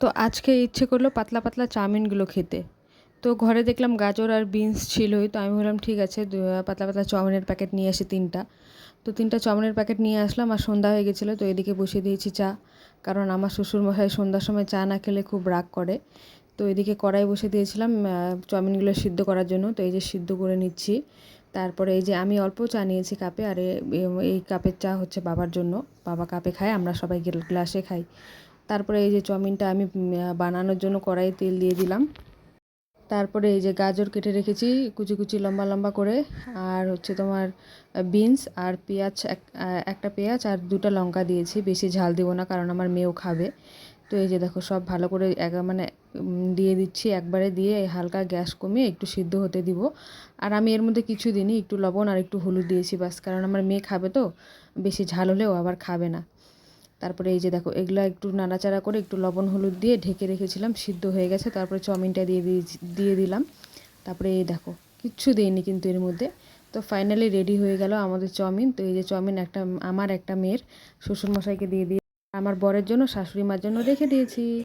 তো আজকে ইচ্ছে করল পাতলা পাতলা চাউমিনগুলো খেতে। তো ঘরে দেখলাম গাজর আর বিনস ছিলই, তো আমি বললাম ঠিক আছে পাতলা পাতলা চাউমিনের প্যাকেট নিয়ে আসি তিনটা। তো তিনটা চাউমিনের প্যাকেট নিয়ে আসলাম, আর সন্ধ্যা হয়ে গেছিল, তো এদিকে বসিয়ে দিয়েছি চা। কারণ আমার শ্বশুরমশাই সন্ধ্যার সময় চা না খেলে খুব রাগ করে। তো এদিকে কড়াই বসে দিয়েছিলাম চাউমিনগুলো সিদ্ধ করার জন্য। তো এই যে সিদ্ধ করে নিচ্ছি, তারপরে এই যে আমি অল্প চা নিয়েছি কাপে, আর এই কাপের চা হচ্ছে বাবার জন্য। বাবা কাপে খায়, আমরা সবাই গেল- গ্লাসে খাই। তারপরে এই যে চাউমিনটা আমি বানানোর জন্য কড়াইয়ে তেল দিয়ে দিলাম। তারপরে এই যে গাজর কেটে রেখেছি কুচি কুচি লম্বা লম্বা করে। আর হচ্ছে তোমার বিনস আর পেঁয়াজ, এক একটা পেঁয়াজ আর দুটো লঙ্কা দিয়েছি। বেশি ঝাল দেবো না কারণ আমার মেয়েও খাবে। তো এই যে দেখো সব ভালো করে মানে দিয়ে দিচ্ছি। একবারে দিয়ে হালকা গ্যাস কমিয়ে একটু সিদ্ধ হতে দিব। আর আমি এর মধ্যে কিছু দিনই একটু লবণ আর একটু হলুদ দিয়েছি বাস কারণ আমার মেয়ে খাবে তো, বেশি ঝাল হলেও আবার খাবে না। তারপরে এই যে দেখো, এগুলো একটু নাড়াচাড়া করে একটু লবণ, হলুদ দিয়ে ঢেকে রেখেছিলাম, সিদ্ধ হয়ে গেছে। তারপরে চাউমিনটা দিয়ে দিয়ে দিলাম। তারপরে এই দেখো, কিচ্ছু দিইনি কিন্তু এর মধ্যে। তো ফাইনালি রেডি হয়ে গেল আমাদের চাউমিন। তো এই যে চাউমিন একটা, আমার একটা মেয়ের শ্বশুরমশাইকে দিয়ে দিয়ে আমার বরের জন্য শাশুড়ি মার জন্য রেখে দিয়েছি।